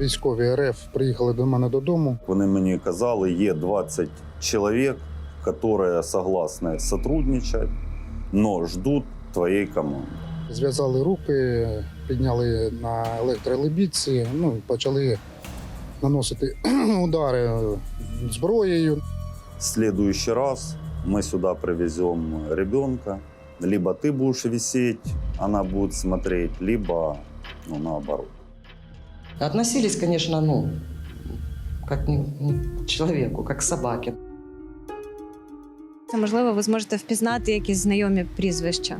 Військові РФ приїхали до мене додому. Вони мені казали, є 20 чоловік, які согласні сотрудничать, но ждуть твоєї команди. Зв'язали руки, підняли на електролебідці, ну почали наносити удари зброєю. В следующий раз мы сюда привезем ребенка. Либо ты будешь висеть, она будет смотреть, либо ну, наоборот. Относились, конечно, ну, как не, не к человеку, как к собаке. Це можливо, ви зможете впізнати якісь знайомі прізвища.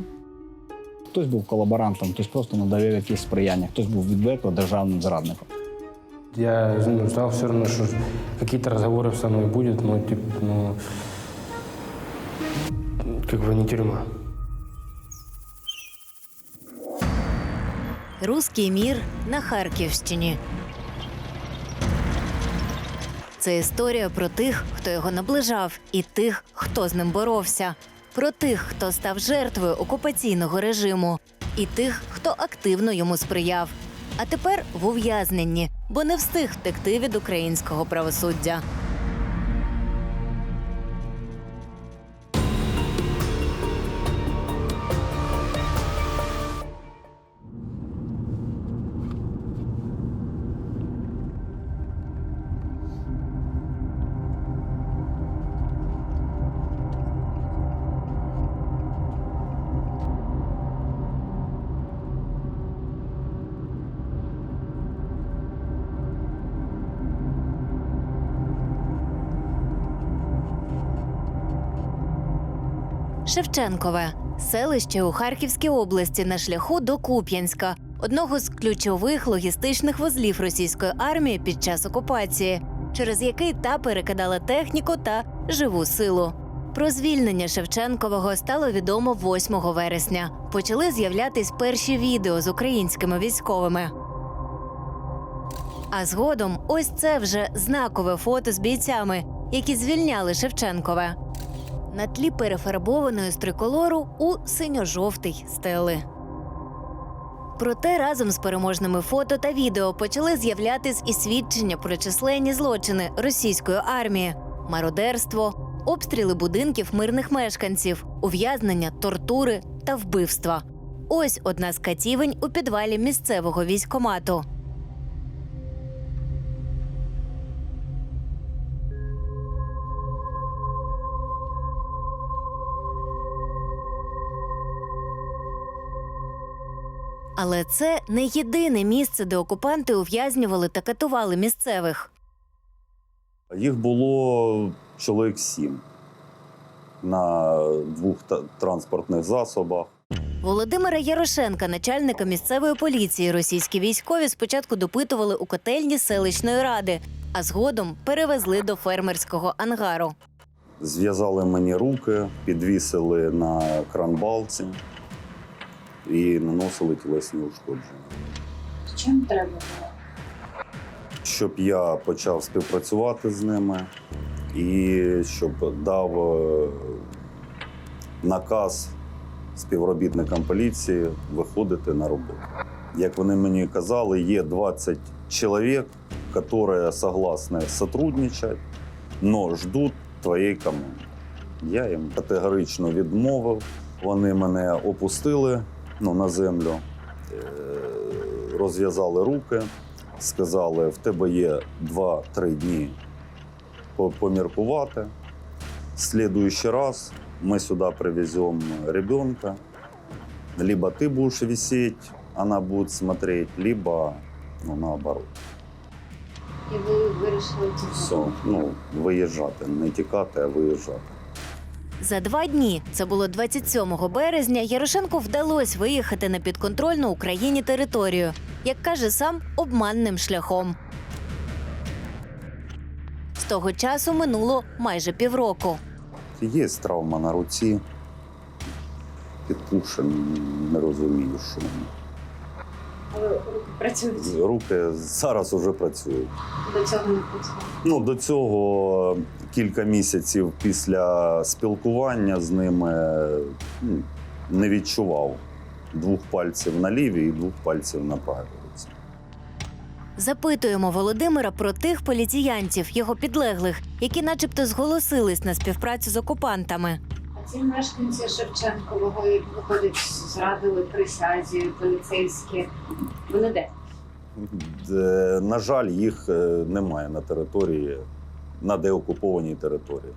Хтось був колаборантом, хтось просто надавив якісь сприяння, хтось був відверто державним зрадником. Я ну, знал все равно, что какие-то разговоры со мной будет, но типа, ну, как бы не тюрьма. Руський мір на Харківщині. Це історія про тих, хто його наближав, і тих, хто з ним боровся, про тих, хто став жертвою окупаційного режиму, і тих, хто активно йому сприяв. А тепер в ув'язненні, бо не встиг втекти від українського правосуддя. Шевченкове селище у Харківській області на шляху до Куп'янська, одного з ключових логістичних вузлів російської армії під час окупації, через який та перекидала техніку та живу силу. Про звільнення Шевченкового стало відомо 8 вересня. Почали з'являтись перші відео з українськими військовими. А згодом ось це вже знакове фото з бійцями, які звільняли Шевченкове на тлі перефарбованої з триколору у синьо-жовтий стели. Проте разом з переможними фото та відео почали з'являтись і свідчення про численні злочини російської армії, мародерство, обстріли будинків мирних мешканців, ув'язнення, тортури та вбивства. Ось одна з катівень у підвалі місцевого військомату. Але це не єдине місце, де окупанти ув'язнювали та катували місцевих. Їх було чоловік сім на двох транспортних засобах. Володимира Ярошенка, начальника місцевої поліції, російські військові спочатку допитували у котельні селищної ради, а згодом перевезли до фермерського ангару. Зв'язали мені руки, підвісили на кранбалці і наносили тілесні ушкодження. Чим треба було? Щоб я почав співпрацювати з ними і щоб дав е, наказ співробітникам поліції виходити на роботу. Як вони мені казали, є 20 чоловік, які согласні сотрудничать, но ждуть твоєї команди. Я їм категорично відмовив. Вони мене опустили ну, на землю, е, розв'язали руки, сказали: в тебе є 2-3 дні поміркувати. В следующий раз мы сюда привезем ребенка. Либо ты будешь висеть, она будет смотреть, либо ну, наоборот. І ви вирішили Все, ну, виїжджати, не тікати, а виїжджати. За два дні, це було 27 березня, Ярошенку вдалося виїхати на підконтрольну Україні територію, як каже сам, обманним шляхом. З того часу минуло майже півроку. Є травма на руці, підпушен, не розумію, що. Але руки працюють. Руки зараз уже працюють. До цього не працювали. Ну, до цього кілька місяців після спілкування з ними ну, не відчував двох пальців на лівій і двох пальців на правій. Запитуємо Володимира про тих поліціянтів, його підлеглих, які, начебто, зголосились на співпрацю з окупантами. Ці мешканці Шевченкового, як виходить, зрадили присязі поліцейські. Вони де? Е, На жаль, їх е, немає на території, на деокупованій території.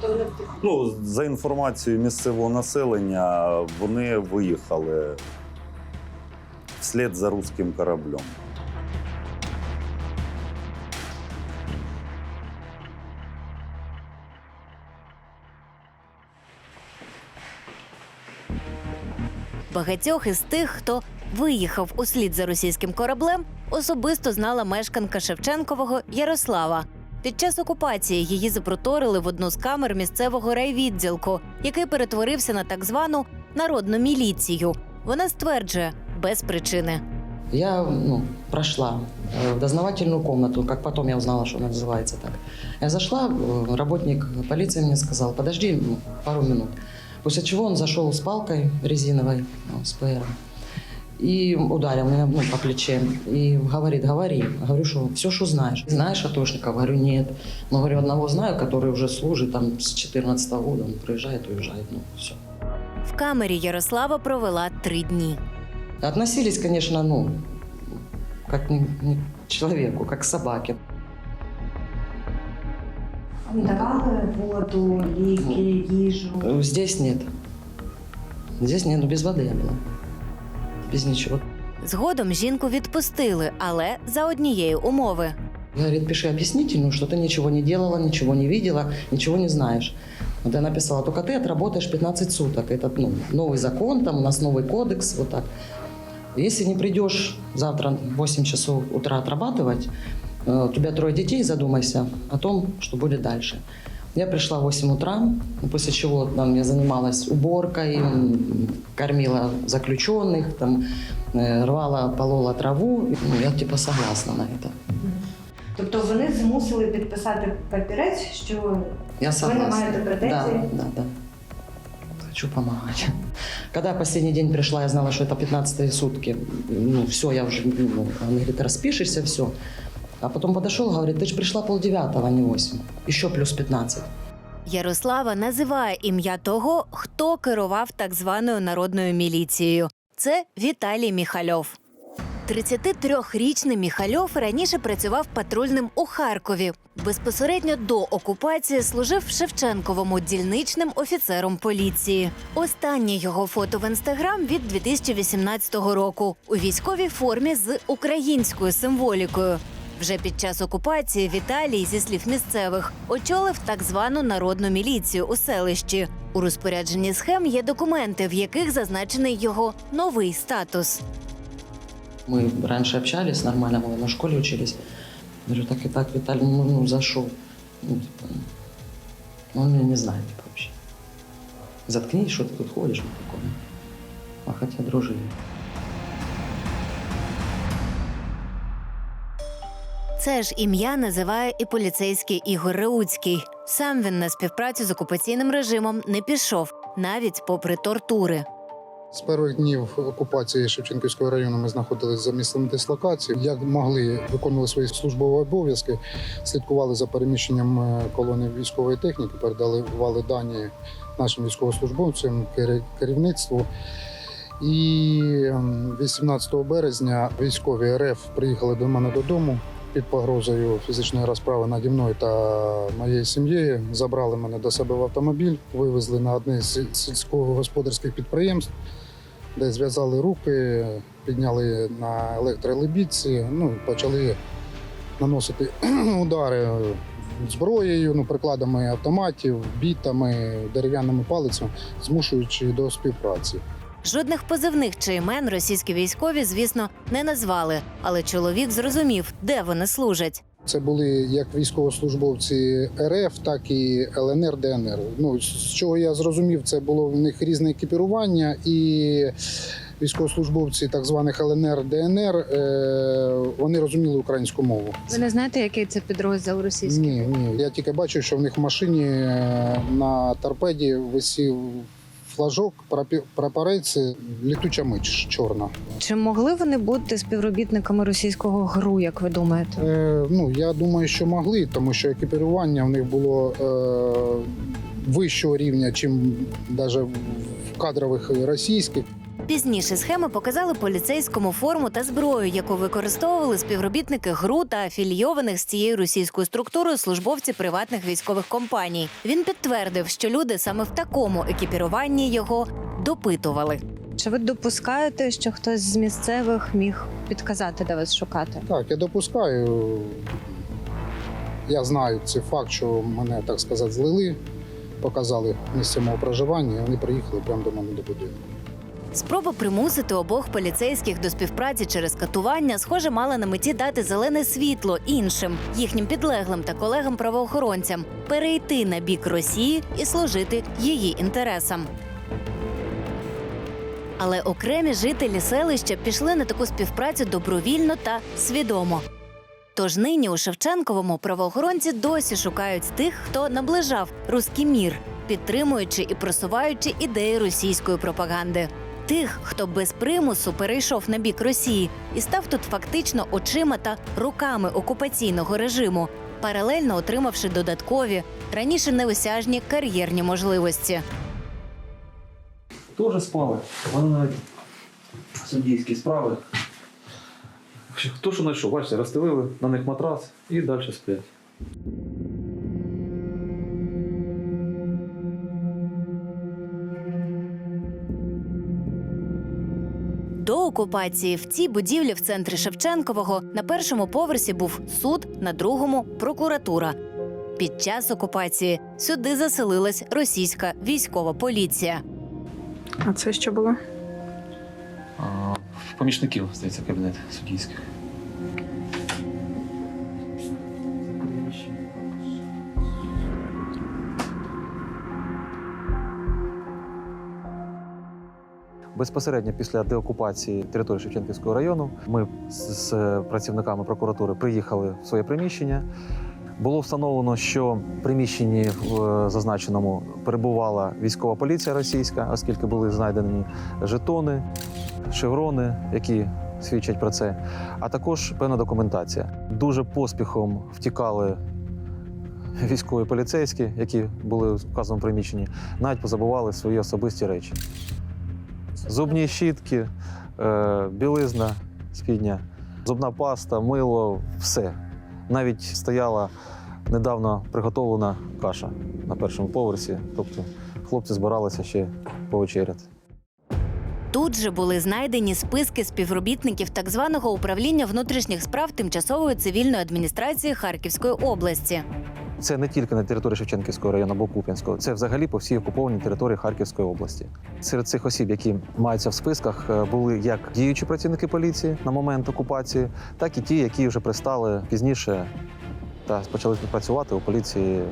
Тобто. Ну, за інформацією місцевого населення, вони виїхали вслід за руським кораблем. Багатьох із тих, хто виїхав услід за російським кораблем, особисто знала мешканка Шевченкового Ярослава. Під час окупації її запроторили в одну з камер місцевого райвідділку, який перетворився на так звану народну міліцію. Вона стверджує без причини. Я ну, прошла э, в дознавательную комнату, как потом я узнала, что она называется так. Я зашла, э, работник полиции мне сказал, подожди ну, пару минут. После чего он зашел с палкой резиновой, ну, с ПР, и ударил меня ну, по плече. И говорит, говори. Говорю, что все, что знаешь. Знаешь Атошников? Говорю, нет. Но говорю, одного знаю, который уже служит там с 14 года. Он приезжает, уезжает. Ну, все. В камері Ярослава провела три дні. Относились, конечно, ну, как не, не к человеку, как к собаке. Давали воду, ліки, їжу. Э, Здесь нет. Здесь нет, ну без воды я была. Без ничего. Згодом жінку відпустили, але за однієї умови. Говорит, пиши объяснительную, что ты ничего не делала, ничего не видела, ничего не знаешь. Вот я написала, только ты отработаешь 15 суток. Это ну, новый закон, там у нас новый кодекс, вот так. Если не придешь завтра в 8 часов утра отрабатывать, э, у тебя трое детей, задумайся о том, что будет дальше. Я пришла в 8 утра, после чего там, я занималась уборкой, м, кормила заключенных, там, э, рвала, полола траву. Ну, я типа согласна на это. Тобто вони змусили підписати папірець, що Я ви не согласна. маєте претензій. Да, да, да. Хочу помогать. Когда я последний день пришла, я знала, что это 15 сутки. Ну, все, я уже, ну, он говорит, распишешься, все. А потом подошел, говорит, ты же пришла полдевятого, а не 8. Еще плюс 15. Ярослава називає ім'я того, хто керував так званою народною міліцією. Це Віталій Міхальов. 33-річний Міхальов раніше працював патрульним у Харкові. Безпосередньо до окупації служив Шевченковому дільничним офіцером поліції. Останнє його фото в інстаграм від 2018 року у військовій формі з українською символікою. Вже під час окупації Віталій, зі слів місцевих, очолив так звану народну міліцію у селищі. У розпорядженні схем є документи, в яких зазначений його новий статус. Мы раньше общались нормально, мы на школе учились. Говорю, так и так, Виталий, ну, ну зашел. Ну, типа, ну, он меня не знает типа, вообще. Заткнись, что ты тут ходишь, ну, такое. А хотя дружили. Це ж ім'я називає і поліцейський Ігор Реуцький. Сам він на співпрацю з окупаційним режимом не пішов, навіть попри тортури. З перших днів окупації Шевченківського району ми знаходилися за місцем дислокації. Як могли виконували свої службові обов'язки, слідкували за переміщенням е, колони військової техніки, передавали дані нашим військовослужбовцям, керівництву. І ем, 18 березня військові РФ приїхали до мене додому під погрозою фізичної розправи наді мною та моєю сім'єю. Забрали мене до себе в автомобіль, вивезли на одне з сільськогосподарських підприємств, де зв'язали руки, підняли на електролебідці, ну почали наносити удари зброєю, ну, прикладами автоматів, бітами, дерев'яними палицями, змушуючи до співпраці. Жодних позивних чи імен російські військові, звісно, не назвали, але чоловік зрозумів, де вони служать. Це були як військовослужбовці РФ, так і ЛНР, ДНР. Ну з чого я зрозумів, це було в них різне екіпірування, і військовослужбовці так званих ЛНР, ДНР е, вони розуміли українську мову. Ви не знаєте, який це підрозділ російський? Ні, ні. Я тільки бачив, що в них в машині е, на торпеді висів флажок, прапорець, літуча мич чорна. Чи могли вони бути співробітниками російського ГРУ, як ви думаєте? Е, ну, я думаю, що могли, тому що екіпірування в них було е, вищого рівня, чим навіть в кадрових російських. Пізніше схеми показали поліцейському форму та зброю, яку використовували співробітники ГРУ та афілійованих з цією російською структурою службовці приватних військових компаній. Він підтвердив, що люди саме в такому екіпіруванні його допитували. Чи ви допускаєте, що хтось з місцевих міг підказати, де вас шукати? Так, я допускаю. Я знаю цей факт, що мене, так сказати, злили, показали місце мого проживання, і вони приїхали прямо до мене до будинку. Спроба примусити обох поліцейських до співпраці через катування, схоже, мала на меті дати зелене світло іншим їхнім підлеглим та колегам-правоохоронцям перейти на бік Росії і служити її інтересам. Але окремі жителі селища пішли на таку співпрацю добровільно та свідомо. Тож нині у Шевченковому правоохоронці досі шукають тих, хто наближав руський мір, підтримуючи і просуваючи ідеї російської пропаганди. Тих, хто без примусу перейшов на бік Росії і став тут фактично очима та руками окупаційного режиму, паралельно отримавши додаткові раніше неосяжні кар'єрні можливості. Теж спали. Вони навіть суддійські справи. Хто що знайшов, бачите, розстелили на них матрас і далі сплять. До окупації в цій будівлі в центрі Шевченкового на першому поверсі був суд, на другому прокуратура. Під час окупації сюди заселилась російська військова поліція. А це що було? А, помічників, здається, кабінет суддійських. Безпосередньо після деокупації території Шевченківського району ми з, працівниками прокуратури приїхали в своє приміщення. Було встановлено, що в приміщенні в е, зазначеному перебувала військова поліція російська, оскільки були знайдені жетони, шеврони, які свідчать про це, а також певна документація. Дуже поспіхом втікали військові поліцейські, які були в вказаному приміщенні, навіть позабували свої особисті речі. Зубні щітки, е, білизна спідня, зубна паста, мило, все. Навіть стояла недавно приготовлена каша на першому поверсі. Тобто хлопці збиралися ще повечеряти. Тут же були знайдені списки співробітників так званого управління внутрішніх справ тимчасової цивільної адміністрації Харківської області. Це не тільки на території Шевченківського району або Куп'янського, це взагалі по всій окупованій території Харківської області. Серед цих осіб, які маються в списках, е, були як діючі працівники поліції на момент окупації, так і ті, які вже пристали пізніше та почали співпрацювати у поліції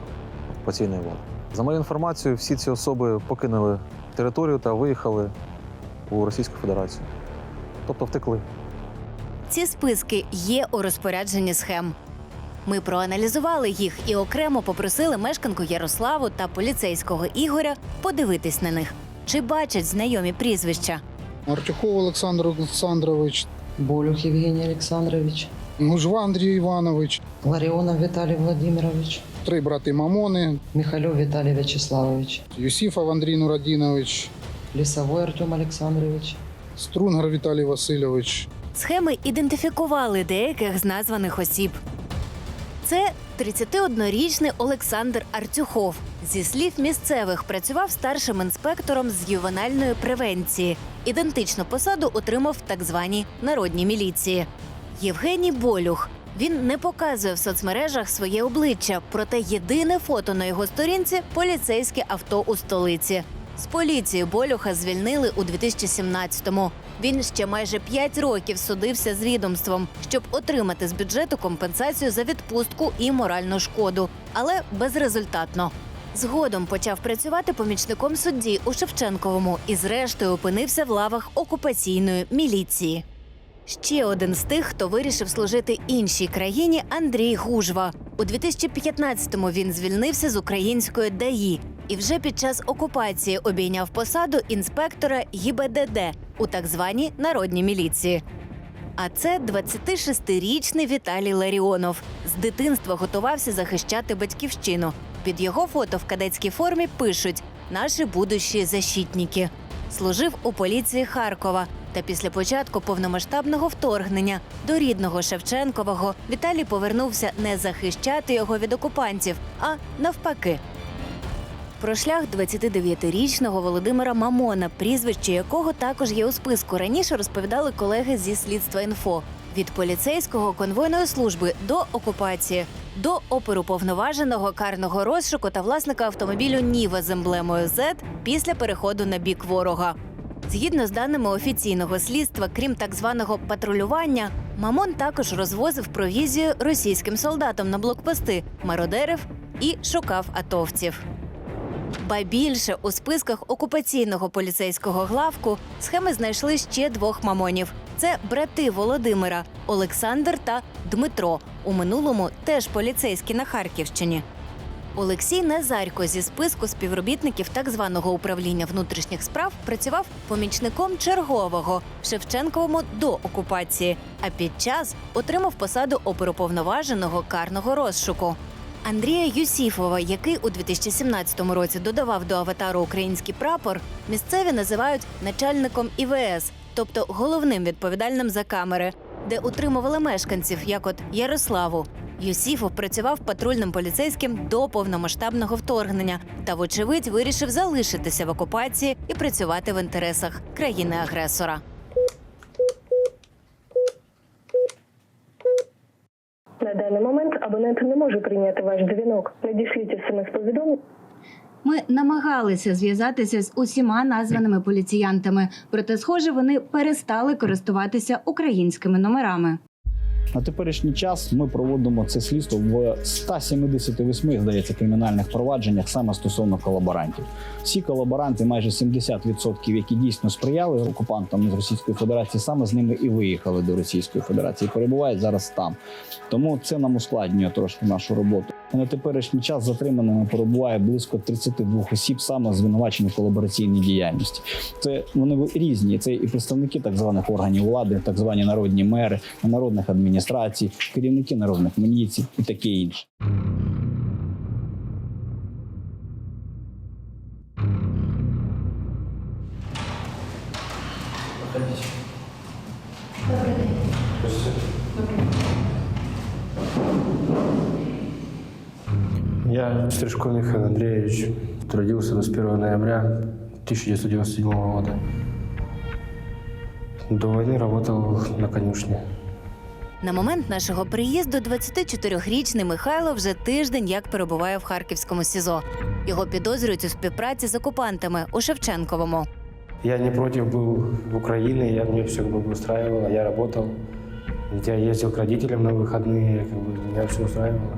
окупаційної влади. За моєю інформацією, всі ці особи покинули територію та виїхали у Російську Федерацію, тобто втекли. Ці списки є у розпорядженні схем. Ми проаналізували їх і окремо попросили мешканку Ярославу та поліцейського Ігоря подивитись на них. Чи бачать знайомі прізвища? Артюхов Олександр Олександрович, Болюх Євгеній Олександрович, Мужва Андрій Іванович, Ларіонов Віталій Владимирович, три брати Мамони, Михайлов Віталій Вячеславович, Юсіфов Андрій Нурадінович, Лісовой Артем Олександрович. Струнгар Віталій Васильович. Схеми ідентифікували деяких з названих осіб. Це 31-річний Олександр Арцюхов. Зі слів місцевих працював старшим інспектором з ювенальної превенції. Ідентичну посаду отримав в так званій народній міліції. Євгеній Болюх. Він не показує в соцмережах своє обличчя, проте єдине фото на його сторінці поліцейське авто у столиці. З поліції Болюха звільнили у 2017-му. Він ще майже 5 років судився з відомством, щоб отримати з бюджету компенсацію за відпустку і моральну шкоду, але безрезультатно. Згодом почав працювати помічником судді у Шевченковому і, зрештою, опинився в лавах окупаційної міліції. Ще один з тих, хто вирішив служити іншій країні, Андрій Гужва. У 2015-му він звільнився з української ДАІ. і вже під час окупації обійняв посаду інспектора ГІБДД у так званій народній міліції. А це 26-річний Віталій Ларіонов. З дитинства готувався захищати батьківщину. Під його фото в кадетській формі пишуть наші будущі защитники. Служив у поліції Харкова. Та після початку повномасштабного вторгнення до рідного Шевченкового Віталій повернувся не захищати його від окупантів, а навпаки. Про шлях 29-річного Володимира Мамона, прізвище якого також є у списку. Раніше розповідали колеги зі слідства інфо. Від поліцейського конвойної служби до окупації, до оперуповноваженого карного розшуку та власника автомобілю Ніва з емблемою Z після переходу на бік ворога. Згідно з даними офіційного слідства, крім так званого патрулювання, Мамон також розвозив провізію російським солдатам на блокпости, мародерив і шукав атовців. Ба більше у списках окупаційного поліцейського главку схеми знайшли ще двох мамонів: це брати Володимира Олександр та Дмитро. У минулому теж поліцейські на Харківщині. Олексій Назарько зі списку співробітників так званого управління внутрішніх справ працював помічником чергового в Шевченковому до окупації, а під час отримав посаду оперуповноваженого карного розшуку. Андрія Юсіфова, який у 2017 році додавав до аватару український прапор, місцеві називають начальником ІВС, тобто головним відповідальним за камери, де утримували мешканців, як от Ярославу. Юсіфов працював патрульним поліцейським до повномасштабного вторгнення та, вочевидь, вирішив залишитися в окупації і працювати в інтересах країни-агресора. На даний момент абонент не може прийняти ваш дзвінок. Надішліть смс-повідомлення. Ми намагалися зв'язатися з усіма названими поліціянтами, проте, схоже, вони перестали користуватися українськими номерами. На теперішній час ми проводимо це слідство в 178, здається, кримінальних провадженнях саме стосовно колаборантів. Всі колаборанти, майже 70%, які дійсно сприяли окупантам з Російської Федерації, саме з ними і виїхали до Російської Федерації, перебувають зараз там. Тому це нам ускладнює трошки нашу роботу. На теперішній час затриманими перебуває близько 32 осіб саме звинувачені в колабораційній діяльності. Це вони різні. Це і представники так званих органів влади, так звані народні мери, народних адміністрацій, керівники народних міліцій і таке інше. Я Стрижко Михаил Андреевич, трудился 21 ноября 1997 года. До войны работал на конюшне. На момент нашого приїзду 24-річний Михайло вже тиждень як перебуває в харківському СІЗО. Його підозрюють у співпраці з окупантами у Шевченковому. Я не против был Украины, я мне все как бы устраивало, я работал. Я ездил к родителям на выходные, как бы меня все устраивало.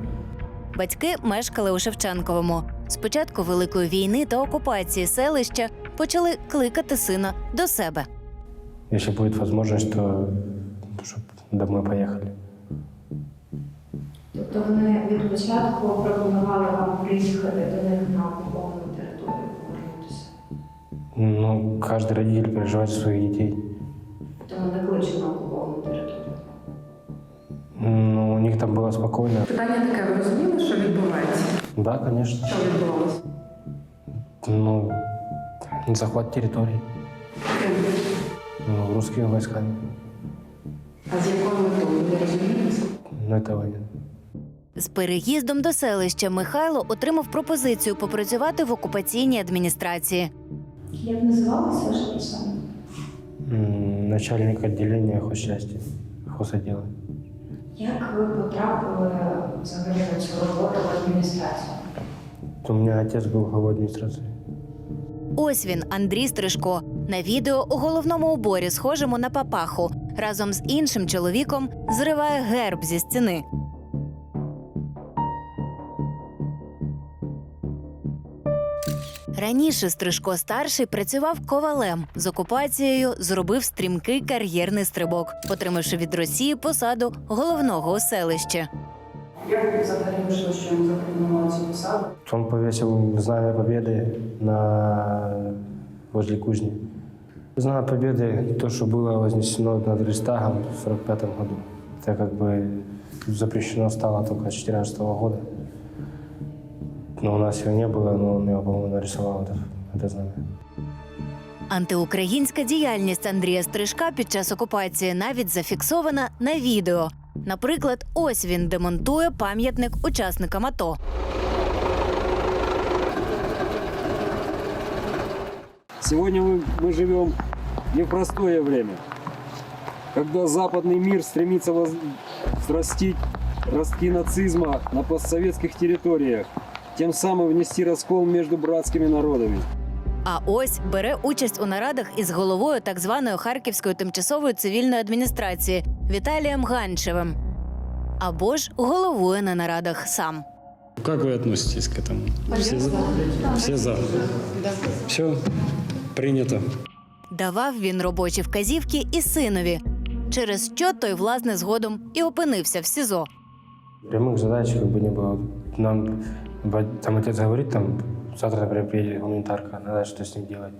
Батьки мешкали у Шевченковому. З початку Великої війни та окупації селища почали кликати сина до себе. Если будет возможность, то чтобы домой поехали. Тобто вони від початку пропонували вам приїхати до них на окуповану територію повернутися. Ну, каждый родитель переживает за своих детей. Тому не кличе на окуповану територію. Ну, у них там было спокойно. Питання таке, ви розуміли, що відбувається? Да, конечно. Що відбувалося? Ну, захват территории. Ну, русскими войсками. А з якою метою ви розумієте? Но этого. З переїздом до селища Михайло отримав пропозицію попрацювати в окупаційній адміністрації. Як називалася ваша посада? Начальник отделения хозчасти, хозотдела. Як ви потрапили взагалі на цю роботу в адміністрацію? То У меня отец был главой администрации. Ось він, Андрій Стрижко. На відео у головному уборі, схожому на папаху, разом з іншим чоловіком зриває герб зі стіни. Раніше Стрижко старший працював ковалем з окупацією, зробив стрімкий кар'єрний стрибок, отримавши від Росії посаду головного у селищі. Як взагалі вийшло, що йому запропонували цю посаду? Он повесил знамя Победы на... возле кузни. Знамя Победы, то, что было вознесено над Рейхстагом в 1945 году. Это как бы запрещено стало только с 2014 года. Но у нас его не было, но он его, по-моему, нарисовал, это, это знамя. Антиукраїнська діяльність Андрія Стрижка під час окупації навіть зафіксована на відео. Наприклад, ось він демонтує пам'ятник учасникам АТО. Сегодня мы, мы живем не в простое время, когда западный мир стремится воз- взрастить ростки нацизма на постсоветских территориях, тем самым внести раскол между братскими народами. А ось бере участь у нарадах із головою так званої Харківської тимчасової цивільної адміністрації Віталієм Ганчевим. Або ж головує на нарадах сам. Как вы относитесь к этому? Все за? Все за? Все принято. Давав він робочі вказівки і синові, через що той власне згодом і опинився в СІЗО. Прямых задач как бы не было. Нам ба- там отец говорит, там завтра, например, приедет гуманитарка, надо что с ним делать.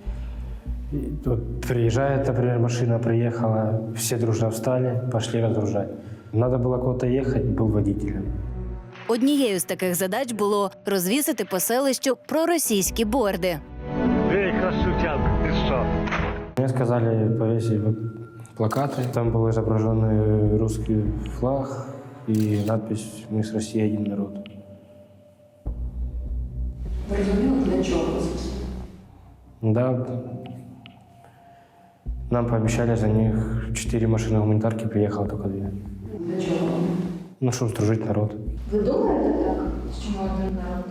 И вот приезжает, например, машина приехала, все дружно встали, пошли разгружать. Надо было куда-то ехать, был водителем. Однією з таких задач було розвісити по селищу проросійські борди. Сказали повесить плакаты. Там был изображен русский флаг и надпись «Мы с Россией один народ». Розуміли, для чого? Да. Нам пообещали за них четыре машины гуманитарки, приехало только две. Для чого? Ну, чтобы сдружить народ. Ви думаєте так? Чому один народ?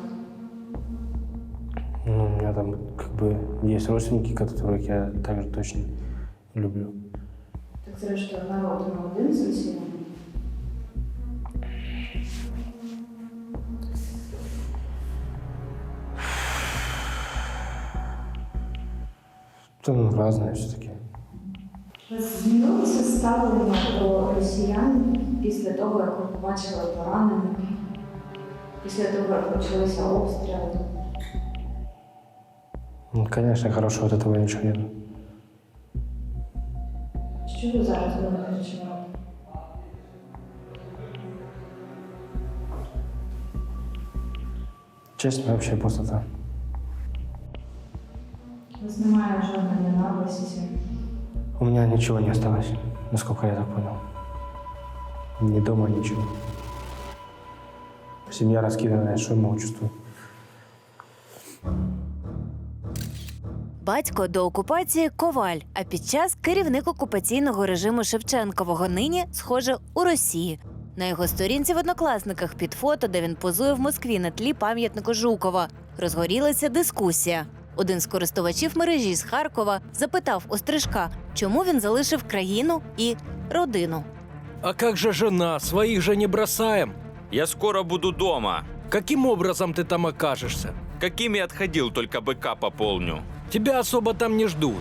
Ну, у меня там бы есть родственники, которых я также точно люблю. Так зрештою народ не один з Росіян. Там разные все-таки. Змінилося ставлення до росіян після того, як ви побачили поранених, після того, як почалися обстріли. Ну, конечно, хорошего от этого ничего нет. Що ви зараз будете відчувати? Честно, вообще пустота. У вас немає жодної ненависті. У меня ничего не осталось, насколько я так понял. Ни дома, ничего. Семья раскиданная, что я могу чувствовать? Батько до окупації коваль, а під час керівник окупаційного режиму Шевченкового нині, схоже, у Росії. На його сторінці в однокласниках під фото, де він позує в Москві на тлі пам'ятнику Жукова, розгорілася дискусія. Один з користувачів мережі з Харкова запитав у Стрижка, чому він залишив країну і родину. А как же жена? Своих же не бросаем. Я скоро буду дома. Каким образом ты там окажешься? Какими отходил, только быка пополню. Тебя особо там не ждут.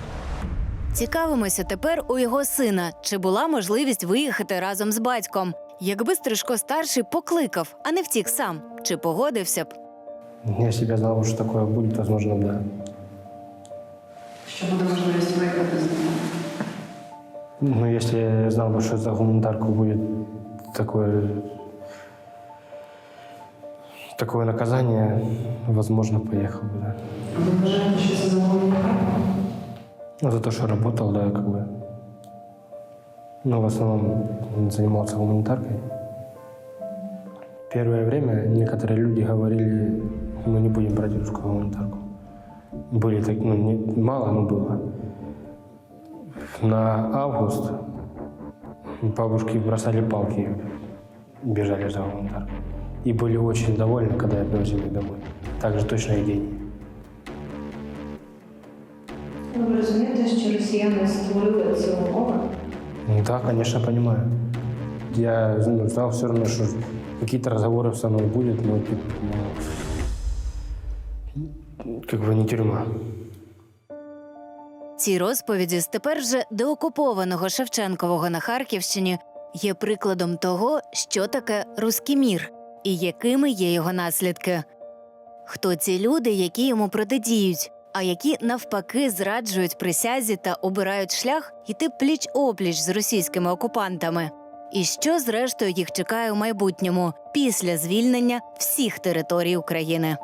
Цікавимося тепер у його сина, чи була можливість виїхати разом з батьком. Якби Стрижко старший покликав, а не втік сам, чи погодився б. Если бы я знал, что такое будет, возможно, да. Що буде можливість виїхати з ними? Ну, если я знал бы, что за гуманитарку будет такое, такое наказание, возможно, поехал бы, да. А замовлення? Ну, за то, что работал, да, как бы. Но в основном занимался гуманитаркой. Первое время некоторые люди говорили, мы не будем брать русскую гуманитарку. Были так, ну, не, мало, но было. На август бабушки бросали палки, бежали за гуманитаркой. И были очень довольны, когда я привозил их домой. Также точно и деньги. Ви розумієте, що росіяни створили ці умови? Ну Да, конечно, понимаю. Я ну, знал все равно, что какие-то разговоры со мной будет, но типа, ну, как бы не тюрьма. Ці розповіді з тепер вже деокупованого Шевченкового на Харківщині є прикладом того, що таке руський мір. і якими є його наслідки. Хто ці люди, які йому протидіють, а які навпаки зраджують присязі та обирають шлях йти пліч опліч з російськими окупантами. І що зрештою їх чекає у майбутньому після звільнення всіх територій України.